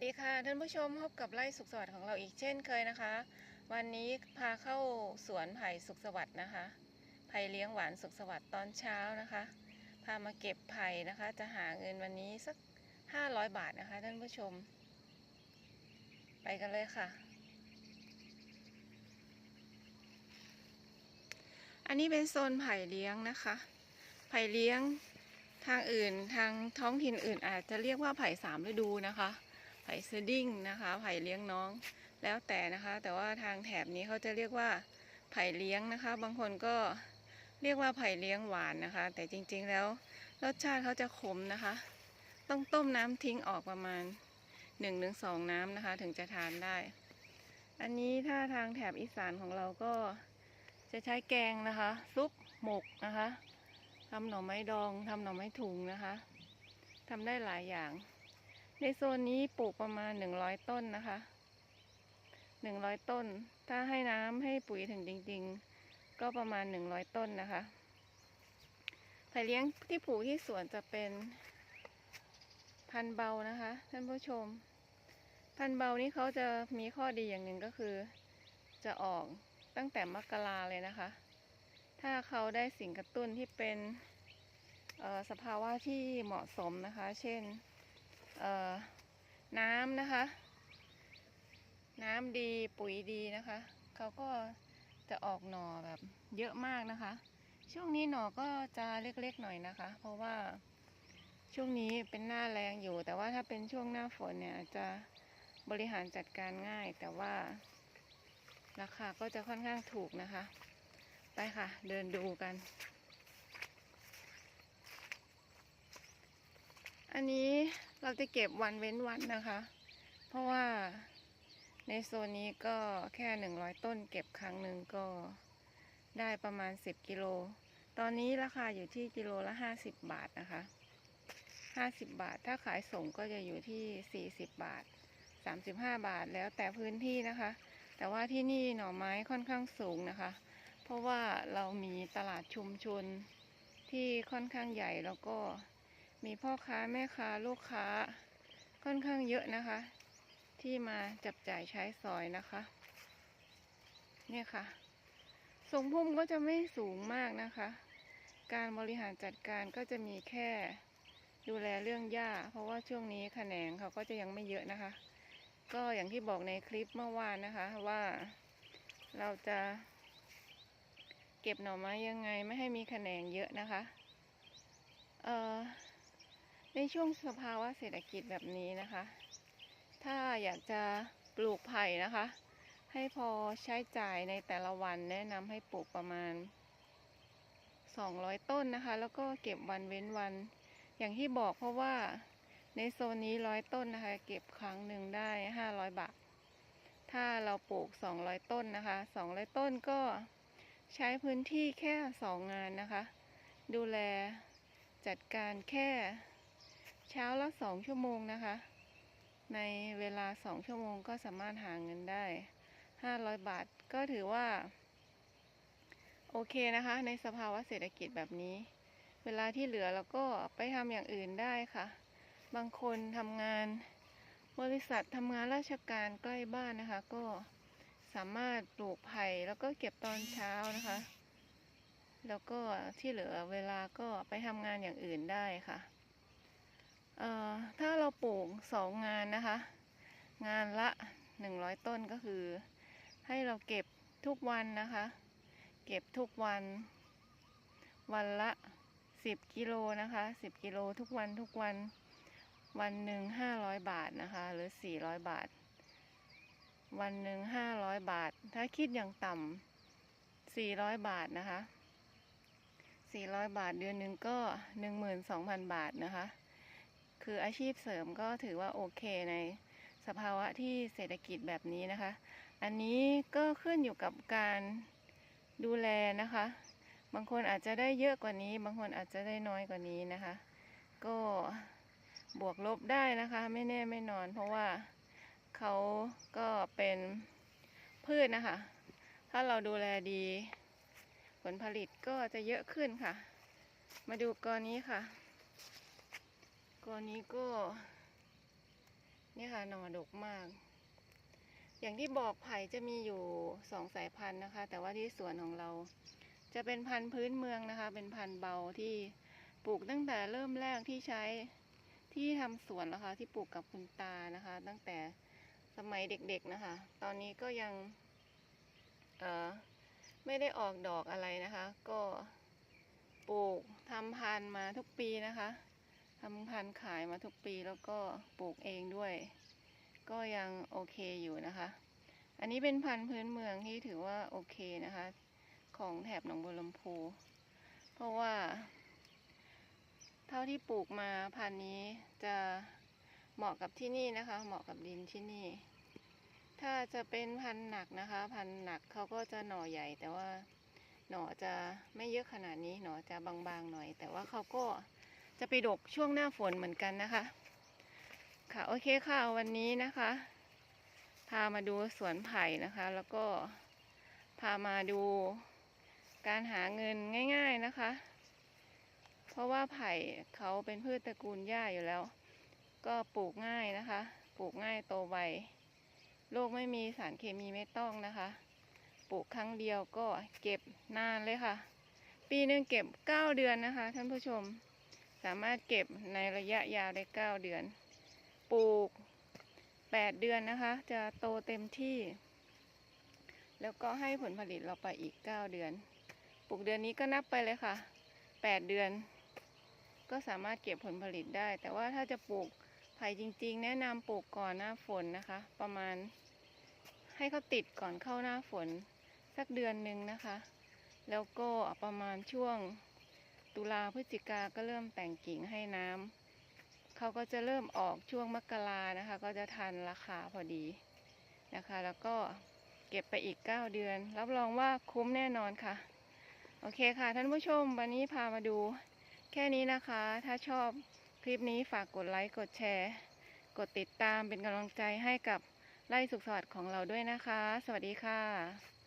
สดีค่ะท่านผู้ชมพบกับไร่สุขสวัสดิ์ของเราอีกเช่นเคยนะคะ วันนี้พาเข้าสวนไผ่สุขสวัสดิ์นะคะไผ่เลี้ยงหวานสุขสวัสดิ์ตอนเช้านะคะ พามาเก็บไผ่นะคะ จะหาเงินวันนี้สัก 500 บาทนะคะ ท่านผู้ชม ไปกันเลยค่ะ อันนี้เป็นโซนไผ่เลี้ยงนะคะ ไผ่เลี้ยงทางอื่นทางท้องถิ่นอื่นอาจจะเรียกว่าไผ่สามฤดูนะคะ ไผ่เซดิ้งนะคะ ไผ่เลี้ยงน้อง แล้วแต่นะคะ แต่ว่าทางแถบนี้เขาจะเรียกว่าไผ่เลี้ยงนะคะ บางคนก็เรียกว่าไผ่เลี้ยงหวานนะคะ แต่จริงๆแล้วรสชาติเขาจะขมนะคะ ต้องต้มน้ำทิ้งออกประมาณ1นึถึงสน้ำนะคะ ถึงจะทานได้ อันนี้ถ้าทางแถบอีสานของเราก็จะใช้แกงนะคะ ซุปหมกนะคะทำหน่อไม้ดองทำหน่อไม้ถุงนะคะทำได้หลายอย่าง ในโซนนี้ปลูกประมาณหนึ่งร้อยต้นนะคะหนึ่งร้อยต้น ถ้าให้น้ำให้ปุ๋ยถึงจริง ๆ ก็ประมาณหนึ่งร้อยต้นนะคะไผ่เลี้ยงที่ปลูกที่สวนจะเป็นพันเบานะคะท่านผู้ชม พันเบานี้เขาจะมีข้อดีอย่างหนึ่งก็คือ จะออกตั้งแต่มกราเลยนะคะ ถ้าเขาได้สิ่งกระตุ้นที่เป็นสภาวะที่เหมาะสมนะคะ เช่น น้ำนะคะ น้ำดีปุ๋ยดีนะคะเขาก็จะออกหน่อแบบเยอะมากนะคะ ช่วงนี้หน่อก็จะเล็กๆหน่อยนะคะ เพราะว่าช่วงนี้เป็นหน้าแรงอยู่ แต่ว่าถ้าเป็นช่วงหน้าฝนเนี่ยจะบริหารจัดการง่าย แต่ว่าราคาก็จะค่อนข้างถูกนะคะ ไปค่ะ เดินดูกัน อันนี้เราจะเก็บวันเว้นวันนะคะ เพราะว่าในโซนนี้ก็แค่หนึ่งร้อยต้นเก็บครั้งหนึ่งก็ได้ประมาณสิบกิโล ตอนนี้ราคาอยู่ที่กิโลละห้าสิบบาทนะคะห้าสิบบาท ถ้าขายส่งก็จะอยู่ที่สี่สิบบาทสามสิบห้าบาทแล้วแต่พื้นที่นะคะ แต่ว่าที่นี่หน่อไม้ค่อนข้างสูงนะคะ เพราะว่าเรามีตลาดชุมชนที่ค่อนข้างใหญ่แล้วก็ มีพ่อค้าแม่ค้าลูกค้าค่อนข้างเยอะนะคะ ที่มาจับจ่ายใช้สอยนะคะ เนี่ยค่ะทรงพุ่มก็จะไม่สูงมากนะคะ การบริหารจัดการก็จะมีแค่ดูแลเรื่องหญ้า เพราะว่าช่วงนี้แขนงเขาก็จะยังไม่เยอะนะคะ ก็อย่างที่บอกในคลิปเมื่อวานนะคะว่าเราจะเก็บหน่อไม้ยังไงไม่ให้มีแขนงเยอะนะคะ เอ่อ ในช่วงสภาวะเศรษฐกิจแบบนี้นะคะ ถ้าอยากจะปลูกไผ่นะคะ ให้พอใช้จ่ายในแต่ละวันแนะนำให้ปลูกประมาณ 200 ต้นนะคะ แล้วก็เก็บวันเว้นวัน อย่างที่บอกเพราะว่าในโซนนี้ร้อยต้นนะคะ เก็บครั้งหนึ่งได้ 500 บาท ถ้าเราปลูก 200 ต้นนะคะ 200 ต้นก็ใช้พื้นที่แค่ 2 งานนะคะ ดูแลจัดการแค่ เช้าละ2ชั่วโมงนะคะ ในเวลา2ชั่วโมงก็สามารถหาเงินได้500บาทก็ถือว่า โอเคนะคะ ในสภาวะเศรษฐกิจแบบนี้ เวลาที่เหลือเราก็ไปทำอย่างอื่นได้ค่ะ บางคนทำงานบริษัททำงานราชการใกล้บ้านนะคะ ก็สามารถปลูกไผ่แล้วก็เก็บตอนเช้านะคะ แล้วก็ที่เหลือเวลาก็ไปทำงานอย่างอื่นได้ค่ะ ถ้าเราปลูกสองงานนะคะ งานละหนึ่งร้อยต้นก็คือ ให้เราเก็บทุกวันนะคะ เก็บทุกวัน วันละสิบกิโลนะคะสิบกิโลทุกวันทุกวันวันหนึ่งห้าร้อยบาทนะคะ หรือสี่ร้อยบาท วันหนึ่งห้าร้อยบาท ถ้าคิดอย่างต่ำสี่ร้อยบาทนะคะสี่ร้อยบาทเดือนหนึ่งก็หนึ่งหมื่นสองพันบาทนะคะ คืออาชีพเสริมก็ถือว่าโอเคในสภาวะที่เศรษฐกิจแบบนี้นะคะ อันนี้ก็ขึ้นอยู่กับการดูแลนะคะ บางคนอาจจะได้เยอะกว่านี้ บางคนอาจจะได้น้อยกว่านี้นะคะ ก็บวกลบได้นะคะ ไม่แน่ไม่นอน เพราะว่าเขาก็เป็นพืชนะคะ ถ้าเราดูแลดี ผลผลิตก็จะเยอะขึ้นค่ะ มาดูกอนี้ค่ะ กอนี้ก็นี่ค่ะหน่อดกมาก อย่างที่บอกไผ่จะมีอยู่สองสายพันธุ์นะคะ แต่ว่าที่สวนของเรา จะเป็นพันธุ์พื้นเมืองนะคะ เป็นพันธุ์เบาที่ปลูกตั้งแต่เริ่มแรกที่ใช้ที่ทำสวนแล้วค่ะที่ปลูกกับคุณตานะคะ ตั้งแต่สมัยเด็กๆนะคะ ตอนนี้ก็ยัง เอ่อไม่ได้ออกดอกอะไรนะคะ ก็ปลูกทำพันธุ์มาทุกปีนะคะ ทำพันธุ์ขายมาทุกปีแล้วก็ปลูกเองด้วย ก็ยังโอเคอยู่นะคะ อันนี้เป็นพันธุ์พื้นเมืองที่ถือว่าโอเคนะคะ ของแถบหนองบัวลำพู เพราะว่า เท่าที่ปลูกมาพันธุ์นี้จะเหมาะกับที่นี่นะคะ เหมาะกับดินที่นี่ ถ้าจะเป็นพันธุ์หนักนะคะ พันธุ์หนักเขาก็จะหน่อใหญ่ แต่ว่าหน่อจะไม่เยอะขนาดนี้หน่อจะบางๆหน่อย แต่ว่าเขาก็ จะไปดกช่วงหน้าฝนเหมือนกันนะคะ ค่ะโอเคค่ะวันนี้นะคะ พามาดูสวนไผ่นะคะ แล้วก็พามาดูการหาเงินง่าย ๆนะคะ เพราะว่าไผ่เขาเป็นพืชตระกูลหญ้าอยู่แล้ว ก็ปลูกง่ายนะคะ ปลูกง่ายโตไวโลกไม่มีสารเคมีไม่ต้องนะคะ ปลูกครั้งเดียวก็เก็บนานเลยค่ะ ปีหนึ่งเก็บเก้าเดือนนะคะ ท่านผู้ชม สามารถเก็บในระยะยาวได้เก้าเดือน ปลูกแปดเดือนนะคะ จะโตเต็มที่ แล้วก็ให้ผลผลิตเราไปอีกเก้าเดือน ปลูกเดือนนี้ก็นับไปเลยค่ะแปดเดือน ก็สามารถเก็บผลผลิตได้ แต่ว่าถ้าจะปลูกไผ่จริงๆ แนะนำปลูกก่อนหน้าฝนนะคะ ประมาณ ให้เขาติดก่อนเข้าหน้าฝนสักเดือนหนึ่งนะคะ แล้วก็ประมาณช่วง ตุลาพฤศจิกาก็เริ่มแต่งกิ่งให้น้ำเขาก็จะเริ่มออกช่วงมกรานะคะ ก็จะทันราคาพอดีนะคะ แล้วก็เก็บไปอีก 9 เดือน รับรองว่าคุ้มแน่นอนค่ะ โอเคค่ะท่านผู้ชม วันนี้พามาดู แค่นี้นะคะ ถ้าชอบคลิปนี้ฝากกดไลค์กดแชร์ กดติดตามเป็นกำลังใจให้กับไล่สุขสวัสดิ์ของเราด้วยนะคะ สวัสดีค่ะ